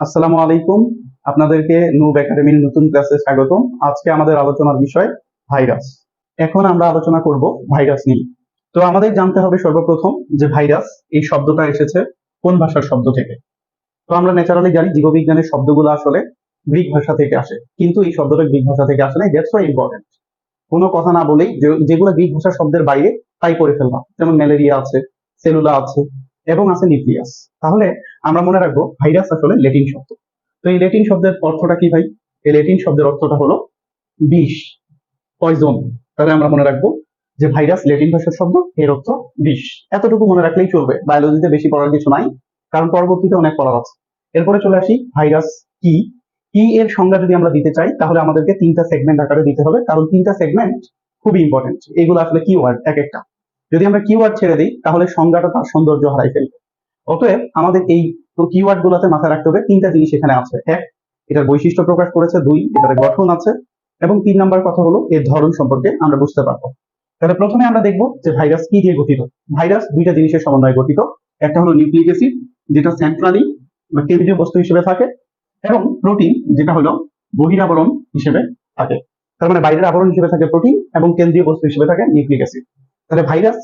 আসসালামু আলাইকুম। আপনাদেরকে নূব একাডেমির নতুন ক্লাসে স্বাগতম। আজকে আমাদের আলোচনার বিষয় ভাইরাস। এখন আমরা আলোচনা করব ভাইরাস নিয়ে। তো আমাদের জানতে হবে সর্বপ্রথম যে ভাইরাস এই শব্দটা এসেছে কোন ভাষার শব্দ থেকে? তো আমরা ন্যাচারালি জানি জীববিজ্ঞানের শব্দগুলো আসলে গ্রিক ভাষা থেকে আসে। কিন্তু এই শব্দটা গ্রিক ভাষা থেকে আসে না দ্যাটস ওয়াই ইম্পর্টেন্ট কোনো কথা না বলেই যেগুলো গ্রিক ভাষার শব্দের বাইরে তাই করে ফেললাম। যেমন ম্যালেরিয়া আছে, সেলুলা আছে এবং আছে নিউক্লিয়াস। তাহলে আমরা মনে রাখব ভাইরাস আসলে লেটিন শব্দ। তো এই লেটিন শব্দের অর্থটা কি ভাই? এই লেটিন শব্দের অর্থটা হলো বিষ, পয়জন। তাহলে আমরা মনে রাখব যে ভাইরাস লেটিন ভাষার শব্দ, এর অর্থ বিষ। এতটুকু মনে রাখলেই চলবে। বায়োলজিতে বেশি পড়ার কিছু নাই, কারণ পরবর্তীতে অনেক পড়ার আছে। এরপরে চলে আসি ভাইরাস কি? কি এর সংজ্ঞা যদি আমরা দিতে চাই, তাহলে আমাদেরকে তিনটা সেগমেন্ট আকারে দিতে হবে, কারণ তিনটা সেগমেন্ট খুবই ইম্পর্টেন্ট এগুলো আসলে কিওয়ার্ড এক একটা। যদি আমরা কিওয়ার্ড ছেড়ে দিই, তাহলে সংজ্ঞাটা তার সৌন্দর্য হারাই ফেলবে। অতএব আমাদের এই কিওয়ার্ড গুলোতে মাথায় রাখতে হবে, তিনটা জিনিস এখানে আছে। এক, এটার বৈশিষ্ট্য প্রকাশ করেছে। দুই এটার গঠন আছে। এবং তিন নাম্বার কথা হলো, এর ধরন সম্পর্কে আমরা বুঝতে পারব। তাহলে প্রথমে আমরা দেখব যে ভাইরাস কি দিয়ে গঠিত। ভাইরাস দুইটা জিনিসের সমন্বয়ে গঠিত। একটা হলো নিউক্লিক অ্যাসিড যেটা সেন্ট্রালি বা কেন্দ্রীয় বস্তু হিসেবে থাকে। এবং প্রোটিন যেটা হলো বহিরাবরণ হিসেবে থাকে। তার মানে বাইরের আবরণ হিসেবে থাকে প্রোটিন এবং কেন্দ্রীয় বস্তু হিসেবে থাকে নিউক্লিক অ্যাসিড তাহলে ভাইরাস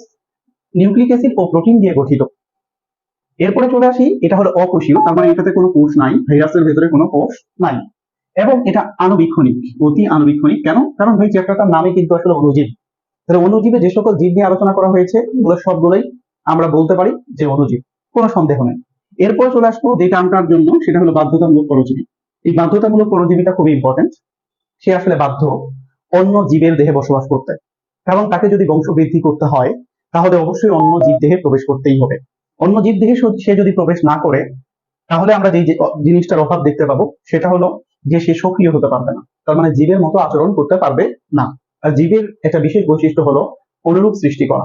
নিউক্লিক অ্যাসিড ও প্রোটিন দিয়ে গঠিত। এরপরে চলে আসি, এটা হলো অকোষীয়, তার মানে এটাতে কোনো কোষ নাই ভাইরাসের ভেতরে কোনো কোষ নাই। এবং এটা আণুবীক্ষণিক, অতি আণুবীক্ষণিক। কেন? কারণ ভাই চ্যাপ্টারটার নামে কিন্তু আসলে অনুজীব তাহলে অনুজীবে যে সকল জীব নিয়ে আলোচনা করা হয়েছে, এগুলো সবগুলোই আমরা বলতে পারি যে অনুজীব কোনো সন্দেহ নেই। এরপরে চলে আসব যে টার্মটার জন্য, সেটা হলো বাধ্যতামূলক পরজীবী। এই বাধ্যতামূলক পরজীবীটা খুবই ইম্পর্টেন্ট সে আসলে বাধ্য অন্য জীবের দেহে বসবাস করতে। কারণ তাকে যদি বংশ বৃদ্ধি করতে হয়, তাহলে অবশ্যই অন্য জীব দেহে প্রবেশ করতেই হবে। অন্য জীব দেহে সে- যদি প্রবেশ না করে, তাহলে আমরা যে জিনিসটার অভাব দেখতে পাবো, সেটা হলো যে সে সক্রিয় হতে পারবে না। তার মানে জীবের মতো আচরণ করতে পারবে না। আর জীবের একটা বিশেষ বৈশিষ্ট্য হলো অনুরূপ সৃষ্টি করা।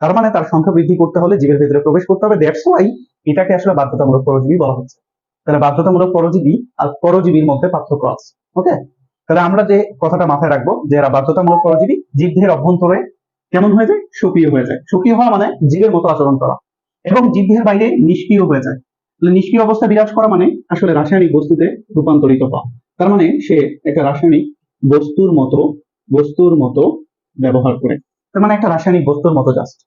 তার মানে তার সংখ্যা বৃদ্ধি করতে হলে জীবের ভেতরে প্রবেশ করতে হবে। দ্যাটস ওয়াই এটাকে আসলে বাধ্যতামূলক পরজীবী বলা হচ্ছে। তাহলে বাধ্যতামূলক পরজীবী আর পরজীবীর মধ্যে পার্থক্য আছে। ওকে তাহলে আমরা যে কথাটা মাথায় রাখব যে এরা বাধ্যতামূলক পরজীবী, জীবদেহের অভ্যন্তরে কেমন হয়ে যায়? সক্রিয় হয়ে যায়। সক্রিয় হওয়া মানে জীবের মতো আচরণ করা। এবং জীবদেহের বাইরে নিষ্ক্রিয় হয়ে যায়। তাহলে নিষ্ক্রিয় অবস্থা বিরাজ করা মানে আসলে রাসায়নিক বস্তুতে রূপান্তরিত হওয়া। তার মানে সে একটা রাসায়নিক বস্তুর মতো বস্তুর মতো ব্যবহার করে। তার মানে একটা রাসায়নিক বস্তুর মতো জাস্ট